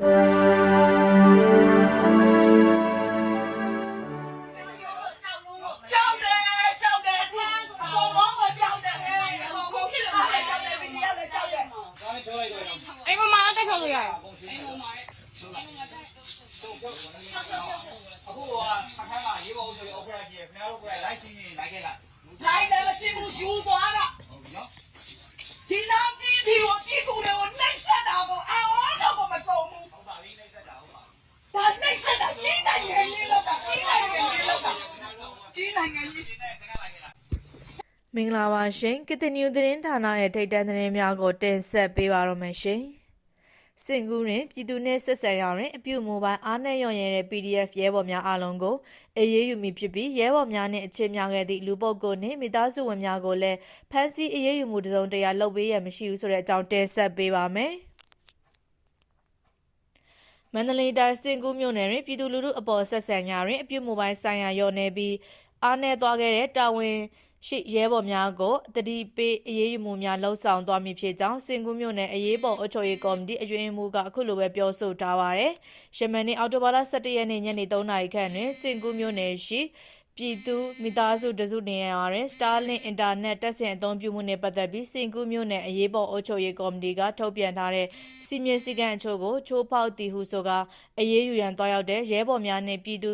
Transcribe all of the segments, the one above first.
ကြောက်တယ်ကြောက်တယ်ဘုံဘုံကိုကြောက်တယ်ဘုံဘုံဖြစ်လာတယ်ကြောက်တယ်ဘီယာလည်းကြောက်တယ်အိမ်မမတက်ခေါ်လို့ရတယ်အခုကအခန်းမှာရေးပေါ်ဆိုရင် opera ကြီးခင်ဗျားတို့ကိုယ်လိုက်ရှင်းနေလိုက်ခဲ့လားတိုင်းလည်းမရှိဘူးယူသွားတာဟုတ်ပြီနော် ဒီလောက်ကြီးဒီကိုပြည်သူတွေကိုနှိပ်စက်တာကိုအော်တော့ကိုမဆုံးဘူး ဟုတ်ပါပြီနှိမ့်ဆက်တာဟုတ်ပါ ဒါနှိပ်စက်တာကြီးနိုင်ငံကြီးလောက်တာကြီးနိုင်ငံကြီးလောက်တာကြီးနိုင်ငံကြီး ဒီနေ့စကားလိုက်ခဲ့လား မင်္ဂလာပါရှင်ကတိနျူသတင်းဌာနရဲ့ထိတ်တန့်သတင်းများကိုတင်ဆက်ပေးပါရမရှင်စင်ကူးတွင်ပြည်သူနှင့်ဆက်ဆံရတွင်အပြုမိုဘိုင်းအားနဲ့ရော့ရဲတဲ့ PDF ရဲဘော်များအားလုံးကိုအေးအေးယူမိဖြစ်ပြီးရဲဘော်များနှင့်အခြေများခဲ့သည့်လူပုဂ္ဂိုလ်နှင့်မိသားစုဝင်များကိုလည်းဖမ်းဆီးအေးအေးယူမှုတစ်စုံတရာလုပ်ပေးရမရှိဘူးဆိုတဲ့အကြောင်းတင်ဆက်ပေးပါမယ်မန္တလေးတိုင်းစင်ကူးမြို့နယ်တွင်ပြည်သူလူထုအပေါ်ဆက်ဆံညာတွင်အပြုမိုဘိုင်းဆိုင်ရာရော့နေပြီး အားနဲ့သွားခဲ့တဲ့တာဝန်ရှိရဲဘော်များကိုတတိပေးအရေးယူမှုများလှုံ့ဆော်သွားမည်ဖြစ်ကြောင်းစင်ကူးမြို့နယ်အရေးပေါ်အုပ်ချုပ်ရေးကော်မတီအရွေးမှုကအခုလိုပဲပြောဆိုထားပါရယ်။ရှမန်နေ့အောက်တိုဘာလ17ရက်နေ့ညနေ3နာရီခန့်တွင်စင်ကူးမြို့နယ်ရှိပြည်သူမိသားစုတစုနေရာတွင် Starlink Internet တက်ဆင်အသုံးပြုမှုနှင့်ပတ်သက်ပြီးစင်ကူးမြို့နယ်အရေးပေါ်အုပ်ချုပ်ရေးကော်မတီကထုတ်ပြန်ထားတဲ့စီမင်းစည်းကမ်းအချို့ကိုချိုးဖောက်တည်ဟုဆိုကာအရေးယူရန်တွားရောက်တဲ့ရဲဘော်များနှင့်ပြည်သူ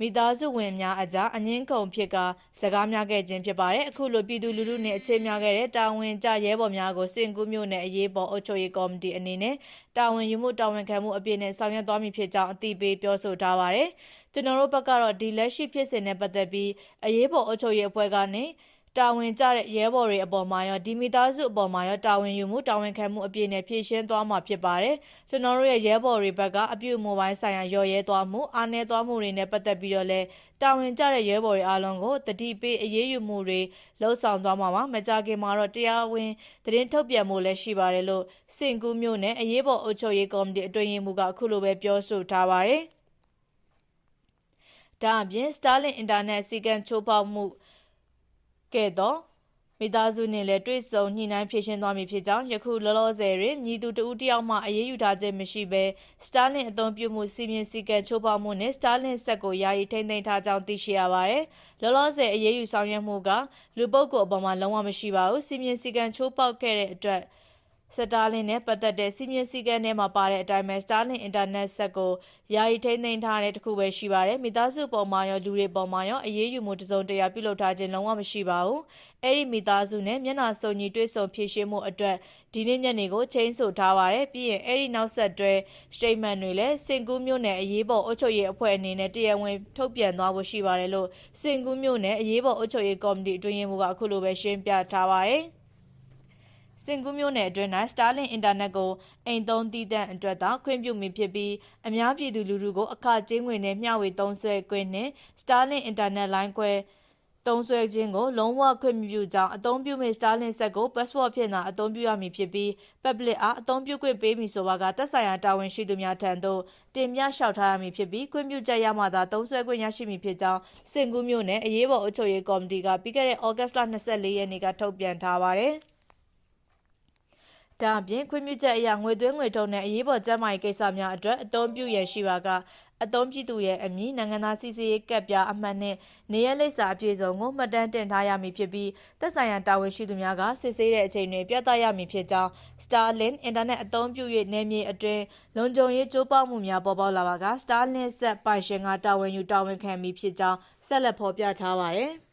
မိသားစုဝင်များအကြားအငင်းခုန်ဖြစ်ကစကားများခဲ့ခြင်းဖြစ်ပါတယ်အခုလိုပြည်သူလူထုနှင့်အခြေများခဲ့တဲ့တာဝန်ကျရဲဘော်များကိုစင်ကူးမြို့နယ်အရေးပေါ်အုပ်ချုပ်ရေးကော်မတီအနေနဲ့တာဝန်ယူမှုတာဝန်ခံမှုအပြည့်နဲ့ဆောင်ရွက်သွားမည်ဖြစ်ကြောင်းအသိပေးပြောဆိုထားပါတယ်ကျွန်တော်တို့ဘက်ကတော့ဒီလက်ရှိဖြစ်စဉ်နဲ့ပတ်သက်ပြီးအရေးပေါ်အုပ်ချုပ်ရေးအဖွဲ့ကနေ တာဝန်ကျတဲ့ရဲဘော်တွေအပေါ်မှာရောဒီမီသားစုအပေါ်မှာရောတာဝန်ယူမှုတာဝန်ခံမှုအပြည့်နဲ့ဖြည့်ရှင်းသွားမှာဖြစ်ပါတယ်။ကျွန်တော်တို့ရဲ့ရဲဘော်တွေဘက်ကအပြုမိုဘိုင်းဆိုင်ရာရော်ရဲသွားမှုအားနည်းသွားမှုတွေနဲ့ပတ်သက်ပြီးတော့လဲတာဝန်ကျတဲ့ရဲဘော်တွေအားလုံးကိုတတိပေးအရေးယူမှုတွေလှုံ့ဆော်သွားမှာပါ။မကြခင်မှာတော့တရားဝင်သတင်းထုတ်ပြန်မှုလည်းရှိပါတယ်လို့စင်ကူးမျိုးနဲ့အရေးပေါ်အုပ်ချုပ်ရေးကော်မတီအတွင်းရေးမှူးကအခုလိုပဲပြောဆိုထားပါတယ်။ဒါအပြင် Starlink Internet စီကံချိုးဖောက်မှု ကဲ့သို့မိသားစုနဲ့လည်းတွေ့ဆုံညှိနှိုင်းဖြေရှင်းသွားမည်ဖြစ်ကြောင်းယခုလောလောဆယ်တွင်မြည်သူတဦးတစ်ယောက်မှအရေးယူထားခြင်းမရှိဘဲ Starlink အသုံးပြုမှုစီမင်းစည်းကမ်းချိုးဖောက်မှုနဲ့ Starlink ဆက်ကိုယာယီထိန်းသိမ်းထားကြောင်းသိရှိရပါတယ်။လောလောဆယ်အရေးယူဆောင်ရွက်မှုကလူပုဂ္ဂိုလ်အပေါ်မှာလုံးဝမရှိပါဘူး။စီမင်းစည်းကမ်းချိုးဖောက်ခဲ့တဲ့အတွက် စတာလင်နဲ့ပတ်သက်တဲ့စီမင်းစည်းကမ်းထဲမှာပါတဲ့အတိုင်းပဲ Starlink Internet ဆက်ကိုယာယီထိန်းသိမ်းထားတဲ့တစ်ခုပဲရှိပါတယ်မိသားစုပေါ်မှာရောလူတွေပေါ်မှာရောအရေးယူမှုတစ်စုံတရာပြုလုပ်ထားခြင်းလုံးဝမရှိပါဘူးအဲ့ဒီမိသားစုနဲ့မျက်နှာစုံညီတွေ့ဆုံဖြည့်ရှင်းမှုအတွက်ဒီနေ့ညနေကိုချိန်ဆထားပါတယ်ပြီးရင်အဲ့ဒီနောက်ဆက်တွဲ statement တွေလည်းစင်ကူးမြို့နယ်အရေးပေါ်အုပ်ချုပ်ရေးအဖွဲ့အနေနဲ့တရားဝင်ထုတ်ပြန်သွားဖို့ရှိပါတယ်လို့စင်ကူးမြို့နယ်အရေးပေါ်အုပ်ချုပ်ရေးကော်မတီအတွင်းရေးမှူးကအခုလိုပဲရှင်းပြထားပါတယ်စ င်ကူးမျိုးနယ်အတွင်း၌စတာလင်အင်တာနက်ကိုအိမ်သုံးတည်တံ့အတွက်သာခွင့်ပြုမိဖြစ်ပြီးအများပြည်သူလူထုကိုအခကျင်းငွေနဲ့မျှဝေသုံးစွဲခွင့်နှင့်စတာလင်အင်တာနက်လိုင်းခွဲသုံးစွဲခြင်းကိုလုံးဝခွင့်မပြုကြောင်းအသုံးပြုမိ Starlink ဆက်ကို passport ဖြင့်သာအသုံးပြုရမည်ဖြစ်ပြီး public အားအသုံးပြုခွင့်ပေးမည်ဆိုပါကသက်ဆိုင်ရာတာဝန်ရှိသူများထံသို့တင်ပြလျှောက်ထားရမည်ဖြစ်ပြီးခွင့်ပြုချက်ရမှသာသုံးစွဲခွင့်ရရှိမည်ဖြစ်ကြောင်းစင်ကူးမျိုးနဲ့အရေးပေါ်အုပ်ချုပ်ရေးကော်မတီကပြီးခဲ့တဲ့ August လ24ရက်နေ့ကထုတ်ပြန်ထားပါတယ်။ ဒါအပြင်ခွင့်ပြုချက်အရငွေသွင်းငွေထုတ်နဲ့အရေးပေါ်ကျန်းမာရေးကိစ္စများအတွက်အသုံးပြုရရှိပါကအသုံးပြုသူရဲ့အမည်နိုင်ငံသားစီစီရေးကပ်ပြားအမှတ်နဲ့နေရလိပ်စာအပြည့်စုံကိုမှတ်တမ်းတင်ထားရမည်ဖြစ်ပြီးသက်ဆိုင်ရာတာဝန်ရှိသူများကစစ်ဆေးတဲ့အချိန်တွင်ပြသရမည်ဖြစ်ကြောင်း Starlink အင်တာနက်အသုံးပြု၍နေမြေအတွင်းလုံခြုံရေးကြိုးပေါက်မှုများပေါ်ပေါက်လာပါက Starlink ဆက်ပိုင်ရှင်ကတာဝန်ယူတာဝန်ခံမည်ဖြစ်ကြောင်းဆက်လက်ဖော်ပြထားပါတယ်။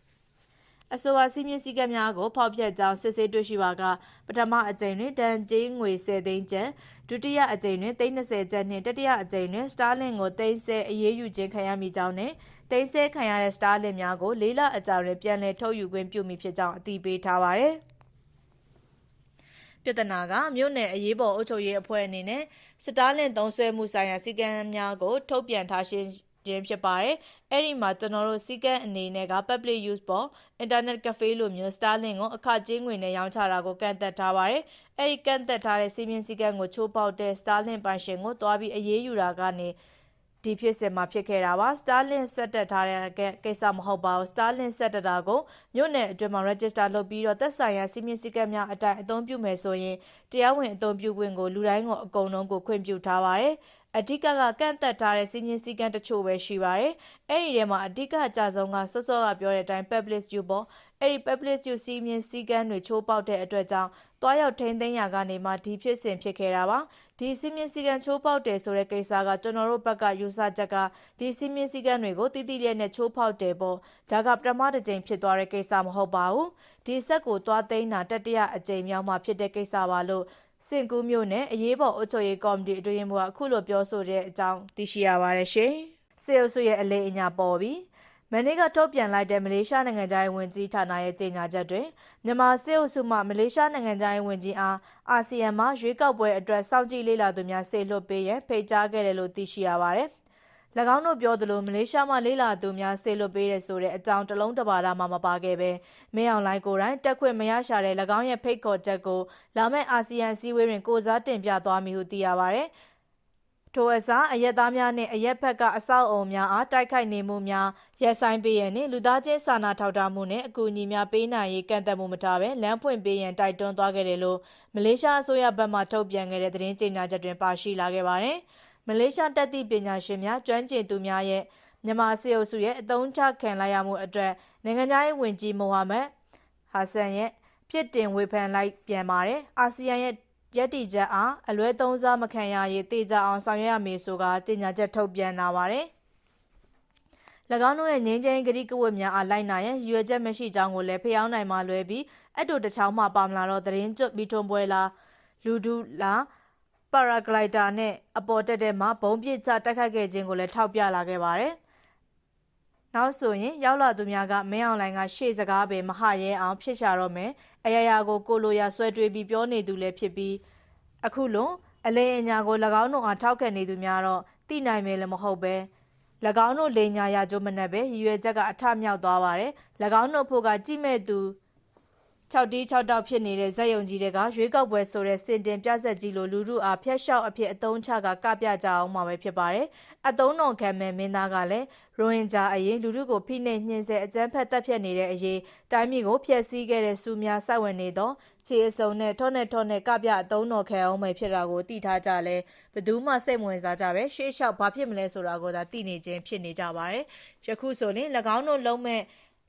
အဆိုပါစီးမြင့်စည်းကမ်းများကိုဖောက်ဖျက်ကြောင်းစစ်ဆေးတွေ့ရှိပါကပထမအကြိမ်တွင်တန်ကျေးငွေ10သိန်းကျပ်ဒုတိယအကြိမ်တွင်သိန်း30ကျပ်နှင့်တတိယအကြိမ်တွင် Starlink ကိုသိန်း10အရေးယူခြင်းခံရမည်ကြောင်းနှင့်သိန်း10ခံရတဲ့ Starlink များကိုလေးလအကြာတွင်ပြန်လည်ထုတ်ယူခွင့်ပြုမည်ဖြစ်ကြောင်းအတည်ပြုထားပါသည်ပြဿနာကမြို့နယ်အရေးပေါ်အုပ်ချုပ်ရေးအဖွဲ့အနေနဲ့စတားလင်သုံးဆွဲမှုဆိုင်ရာစည်းကမ်းများကိုထုတ်ပြန်ထားရှင်း ခြင်းဖြစ်ပါတယ်။အဲ့ဒီမှာကျွန်တော်တို့စီကန်းအနေနဲ့က public use ပေါ် internet cafe လိုမျိုး Starlink ကိုအခကျင်းငွေနဲ့ရောင်းချတာကိုကန့်သက်ထားပါတယ်။အဲ့ဒီကန့်သက်ထားတဲ့စီမင်းစည်းကမ်းကိုချိုးဖောက်တဲ့ Starlink ပိုင်ရှင်ကိုတွားပြီးအရေးယူတာကနေဒီဖြစ်စဉ်မှာဖြစ်ခဲ့တာပါစတာလင်ဆက်တက်ထားတဲ့ကိစ္စမဟုတ်ပါဘူးစတာလင်ဆက်တက်တာကိုမြို့နယ်အတွင်းမှာ register လုပ်ပြီးတော့သက်ဆိုင်ရာစီမင်းစည်းကမ်းများအတိုင်းအသုံးပြုမယ်ဆိုရင်တရားဝင်အသုံးပြုခွင့်ကိုလူတိုင်းကိုအကုန်လုံးကိုခွင့်ပြုထားပါတယ် အဓိကကကန့်သက်ထားတဲ့စီမင်းစည်းကမ်းတချို့ပဲရှိပါတယ်။အဲ့ဒီထဲမှာအဓိကအကြဆုံးကစောစောကပြောတဲ့အတိုင်း public view ပေါ့အဲ့ဒီ public view စီမင်းစည်းကမ်းတွေချိုးပေါက်တဲ့အတွက်ကြောင့်တွားရောက်ထိန်းသိမ်းရာကနေမှဒီဖြစ်စဉ်ဖြစ်ခဲ့တာပါ။ဒီစီမင်းစည်းကမ်းချိုးပေါက်တယ်ဆိုတဲ့ကိစ္စကကျွန်တော်တို့ဘက်ကယူဆချက်ကဒီစီမင်းစည်းကမ်းတွေကိုတည်တည်လျက်နဲ့ချိုးဖောက်တယ်ပေါ့။ဒါကပထမတစ်ကြိမ်ဖြစ်သွားတဲ့ကိစ္စမဟုတ်ပါဘူး။ဒီဆက်ကိုတွားသိမ်းတာတတိယအကြိမ်မြောက်မှဖြစ်တဲ့ကိစ္စပါလို့ စင်ကူးမျိုးနဲ့အရေးပေါ်အုပ်ချုပ်ရေးကော်မတီအတွင်းမှအခုလိုပြောဆိုတဲ့အကြောင်းသိရှိရပါတယ်ရှင်။စေအုပ်စုရဲ့အလေးအညာပေါ်ပြီးမနေ့ကထုတ်ပြန်လိုက်တဲ့မလေးရှားနိုင်ငံသားရေးဝန်ကြီးဌာနရဲ့ကြေညာချက်တွင်မြန်မာစစ်အုပ်စုမှမလေးရှားနိုင်ငံသားရေးဝန်ကြီးအားအာဆီယံမှရွေးကောက်ပွဲအတွက်စောင့်ကြည့်လေ့လာသူများစေလွှတ်ပေးရန်ဖိတ်ကြားခဲ့တယ်လို့သိရှိရပါတယ်။၎ င်းတို့ပြောသလိုမလေးရှားမှလေးလာသူများဆေလွတ်ပေးတဲ့ဆိုတဲ့အကြောင်းတစ်လုံးတစ်ပါးမှမပါခဲ့ပဲမင်းအောင်လိုင်းကိုယ်တိုင်တက်ခွင့်မရရှာတဲ့၎င်းရဲ့ဖိတ်ခေါ်ချက်ကိုလာမယ့်အာဆီယံစည်းဝေးတွင်ကိုစားတင်ပြသွားမည်ဟုသိရပါတယ်။ထိုအစားအရက်သားများနှင့်အရက်ဖက်ကအဆောက်အုံများအားတိုက်ခိုက်နေမှုများရက်ဆိုင်ပေးရန်နှင့်လူသားချင်းစာနာထောက်ထားမှုနှင့်အကူအညီများပေးနိုင်ရေးကန့်သက်မှုမထားဘဲလမ်းဖွင့်ပေးရန်တိုက်တွန်းသွားခဲ့တယ်လို့မလေးရှားအစိုးရဘက်မှထုတ်ပြန်ခဲ့တဲ့သတင်းကြေညာချက်တွင်ပါရှိလာခဲ့ပါတယ်။ မလေးရှားတပ်သည့်ပညာရှင်များကျွမ်းကျင်သူများရဲ့မြန်မာစစ်အုပ်စုရဲ့အသုံးချခံလိုက်ရမှုအတွက်နိုင်ငံသားရေးဝန်ကြီးမိုဟာမက်ဟာဆန်ရဲ့ပြစ်တင်ဝေဖန်လိုက်ပြန်ပါတယ်။အာဆီယံရဲ့ရည်တည်ချက်အားအလွဲသုံးစားမခံရရေးတေချာအောင်ဆောင်ရွက်ရမည်ဆိုကကြေညာချက်ထုတ်ပြန်လာပါတယ်။၎င်းတို့ရဲ့ငင်းချင်းဂရိကဝတ်များအားလိုက်နာရန်ရွယ်ချက်မရှိကြောင်းကိုလည်းဖျောင်းနိုင်မှလွဲပြီးအတူတချောင်းမှပါမလာတော့သတင်းကျွတ်မီထုံပွဲလာလူဒူလာ ပါရာဂလိုက်တာနဲ့အပေါ်တက်တဲ့မှာဘုံပစ်ချတိုက်ခိုက်ခဲ့ခြင်းကိုလည်းထောက်ပြလာခဲ့ပါတယ်။နောက်ဆိုရင်ရောက်လာသူများကမင်းအောင်လိုင်းကရှေ့စကားပဲမဟာရဲအောင်ဖြစ်ရှာတော့မယ်အရာရာကိုကိုလိုရာဆွဲတွေးပြီးပြောနေသူလည်းဖြစ်ပြီးအခုလုံးအလိန်အညာကို၎င်းတို့အားထောက်ခံနေသူများတော့သိနိုင်မယ်လည်းမဟုတ်ပဲ၎င်းတို့လိန်ညာရကြိုးမနှက်ပဲရည်ရွယ်ချက်ကအထမြောက်သွားပါတယ်၎င်းတို့ဖို့ကကြည့်မဲ့သူ 6တီး6တောက်ဖြစ်နေတဲ့ဇက်ယုံကြီးတွေကရွေးကောက်ပွဲဆိုတဲ့စင်တင်ပြဆက်ကြီးလိုလူမှုအားဖျက်လျှောက်အဖြစ်အသုံးချကကပြကြအောင်မှာပဲဖြစ်ပါတယ်။အသုံးတော်ခံမဲ့မင်းသားကလည်းရိုဟင်ဂျာအရင်လူမှုကိုဖိနှိပ်ညှင်းဆဲအကြမ်းဖက်တပ်ဖြတ်နေတဲ့အရေးတိုင်းပြည်ကိုဖျက်ဆီးခဲ့တဲ့စူများစိုက်ဝင်နေတော့ခြေအစုံနဲ့ထောနဲ့ထောနဲ့ကပြအသုံးတော်ခံအောင်ပဲဖြစ်တာကိုသိထားကြလဲဘယ်သူမှစိတ်ဝင်စားကြပဲရှေးလျှောက်ဘာဖြစ်မလဲဆိုတာကိုသာသိနေခြင်းဖြစ်နေကြပါတယ်။ယခုဆိုရင်၎င်းတို့လုံးမဲ့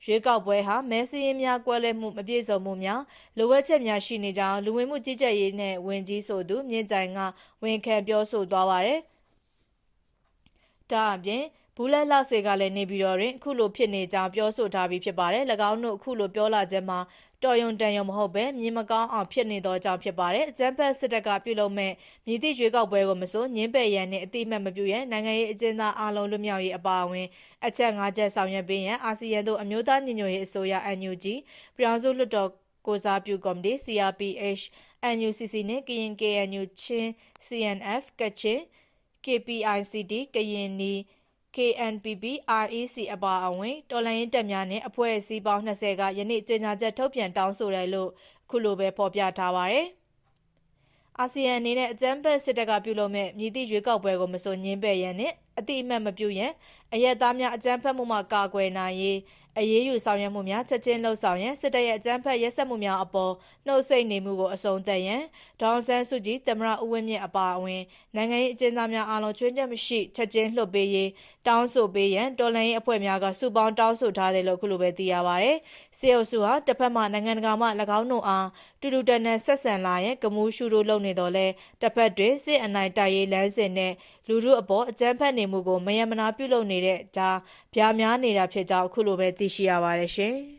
ရွေးကောက်ပွဲဟာမဲစင်းများကွဲလွဲမှုမပြည့်စုံမှုများလိုအပ်ချက်များရှိနေကြောင်းလူဝင်မှုကြီးကြပ်ရေးနဲ့ဝင်ကြီးဆိုသူမြင့်ကြိုင်ကဝန်ခံပြောဆိုသွားပါတယ်။ဒါအပြင်ဘူးလက်လောက်ဆွေကလည်းနေပြီးတော့တွင်အခုလိုဖြစ်နေကြောင်းပြောဆိုထားပြီးဖြစ်ပါတယ်၎င်းတို့အခုလိုပြောလာခြင်းမှာ တော်ယုံတန်ယုံမဟုတ်ပဲမြင်မကောင်းအောင်ဖြစ်နေသောကြောင့်ဖြစ်ပါတယ်အကြံဖက်စစ်တပ်ကပြုလုပ်မဲ့မြည်သည့်ရွေးကောက်ပွဲကိုမစိုးညင်းပယ်ရန်နဲ့အတိအမှတ်မပြုရန်နိုင်ငံရေးအကျဉ်းသားအလုံးလွတ်မြောက်ရေးအပါအဝင်အချက်၅ချက်ဆောင်ရွက်ပေးရန်အာဆီယံတို့အမျိုးသားညီညွတ်ရေးအစိုးရ NUG ပြည်အောင်စုလွှတ်တော်ကိုစားပြုကော်မတီ CRPH NUCC နဲ့ကရင် KNU ချင်း CNF ကချင် KPICD ကရင်နီ KNPP REC အပါအဝင်တော်လှန်ရေးတပ်များနဲ့အဖွဲ့အစည်းပေါင်း20ကယနေ့ကြေညာချက်ထုတ်ပြန်တောင်းဆိုတယ်လို့ခုလိုပဲဖော်ပြထားပါတယ်။အာဆီယံအနေနဲ့အကြမ်းဖက်စစ်တပ်ကပြုလုပ်မဲ့မြည်သည့်ရွေးကောက်ပွဲကိုမဆိုညင်းပယ်ရန်နဲ့အတိအမှတ်မပြုရန်အရက်သားများအကြမ်းဖက်မှုမှကာကွယ်နိုင်ရေး အရေးယူဆောင်ရွက်မှုများချက်ချင်းလှုပ်ဆောင်ရန်စစ်တပ်ရဲ့အကြမ်းဖက်ရက်စက်မှုများအပေါ်နှုတ်ဆက်နေမှုကိုအဆုံးသတ်ရန်ဒေါန်ဆန်းစုကြည်တမရဦးဝင်းမြင့်အပါအဝင်နိုင်ငံရေးအကျဉ်းသားများအားလုံးချွင်းချက်မရှိချက်ချင်းလှုပ်ပေးရေးတောင်းဆိုပေးရန်တော်လှန်ရေးအဖွဲ့များကစုပေါင်းတောင်းဆိုထားတယ်လို့ခုလိုပဲသိရပါဗျ။စေအုပ်စုဟာတစ်ဖက်မှနိုင်ငံတကာမှ၎င်းတို့အားတူတူတန်တန်ဆက်ဆံလာရင်ကမူးရှူတို့လုပ်နေတော့လဲတစ်ဖက်တွင်စစ်အနိုင်တိုက်ရေးလမ်းစဉ်နဲ့လူမှုအပေါ်အကြမ်းဖက်နေမှုကိုမယမနာပြုလုပ်နေတဲ့ကြားဗျာများနေတာဖြစ်ကြောင်းအခုလိုပဲသိရှိရပါတယ်ရှင်။